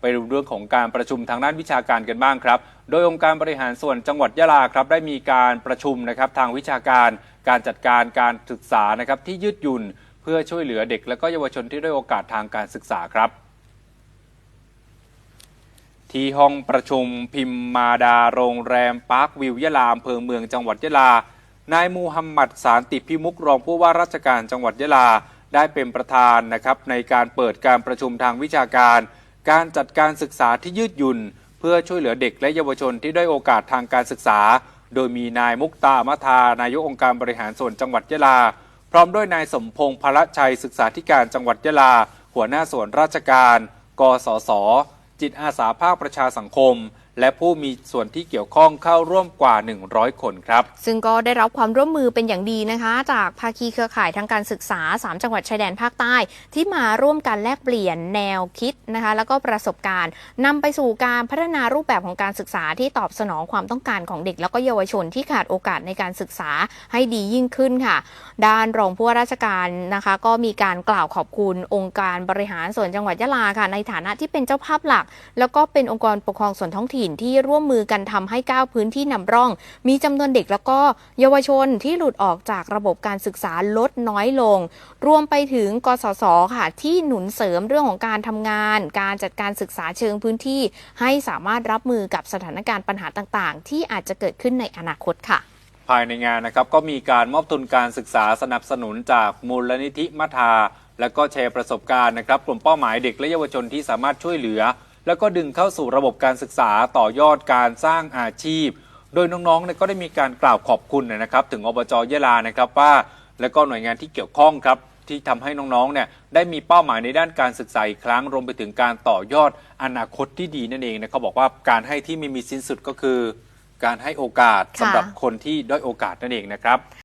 ไปดูเรื่องของการประชุมทางด้านวิชาการกันบ้างครับ โดยองค์การบริหารส่วนจังหวัดยะลาครับได้มีการประชุมนะครับทางวิชาการ การจัดการการศึกษานะครับที่ยืดหยุ่น เพื่อช่วยเหลือเด็ก และก็เยาวชนที่ได้โอกาสทางการศึกษาครับที่ห้องประชุมพิมมาดาโรงแรมปาร์ควิวยะลาอำเภอเมืองจังหวัดยะลา นายมูฮัมหมัดสารติพิมุกรองผู้ว่าราชการจังหวัดยะลา ได้เป็นประธานนะครับในการเปิดการประชุมทางวิชาการ การจัดการศึกษาที่ยืดหยุ่น เพื่อช่วยเหลือเด็กและเยาวชนที่ได้อยโอกาสทางการศึกษา โดยมีนายมุกตามาทานายกองค์การบริหารส่วนจังหวัดยะลา พร้อมด้วยนายสมพงษ์พระชัยศึกษาธิการจังหวัดยะลา หัวหน้าส่วนราชการ กสศจิตอาสาภาคประชาสังคม และผู้มีส่วนที่เกี่ยวข้องเข้าร่วมกว่า 100 คนครับ ซึ่งก็ได้รับความร่วมมือเป็นอย่างดีนะคะ จากภาคีเครือข่ายทางการศึกษา 3 จังหวัดชายแดนภาคใต้ ที่มาร่วมกันแลกเปลี่ยนแนวคิดนะคะ แล้วก็ประสบการณ์นำไปสู่การพัฒนารูปแบบของการศึกษาที่ตอบสนองความต้องการของเด็ก แล้วก็เยาวชนที่ขาดโอกาสในการศึกษาให้ดียิ่งขึ้นค่ะ ด้านรองผู้ว่าราชการนะคะ ก็มีการกล่าวขอบคุณองค์การบริหารส่วนจังหวัดยะลาค่ะ ในฐานะที่เป็นเจ้าภาพหลัก แล้วก็เป็นองค์กรปกครองส่วนท้องถิ่นที่ร่วมมือกันทำให้ 9 พื้นที่นำร่อง มีจำนวนเด็กแล้วก็เยาวชนที่หลุดออกจากระบบการศึกษาลดน้อยลง รวมไปถึงกสศค่ะที่หนุนเสริมเรื่องของการทำงาน การจัดการศึกษาเชิงพื้นที่ ให้สามารถรับมือกับสถานการณ์ปัญหาต่างๆ ที่อาจจะเกิดขึ้นในอนาคตค่ะภายในงานนะครับก็มีการมอบทุนการศึกษาสนับสนุนจากมูลนิธิมัทา และก็แชร์ประสบการณ์นะครับ กลุ่มเป้าหมายเด็กและเยาวชนที่สามารถช่วยเหลือ แล้วก็ดึงเข้าสู่ระบบการศึกษาต่อยอดการสร้างอาชีพ โดยน้องๆเนี่ยก็ได้มีการกล่าวขอบคุณนะครับ ถึงอบจยะลานะครับว่าและก็หน่วยงานที่เกี่ยวข้องครับที่ทำให้น้องๆเนี่ยได้มีเป้าหมายในด้านการศึกษาอีกครั้งรวมไปถึงการต่อยอดอนาคตที่ดีนั่นเองนะเขาบอกว่าการให้ที่ไม่มีสิ้นสุดก็คือ การให้โอกาสค่ะสำหรับคนที่ด้อยโอกาสนั่นเองนะครับ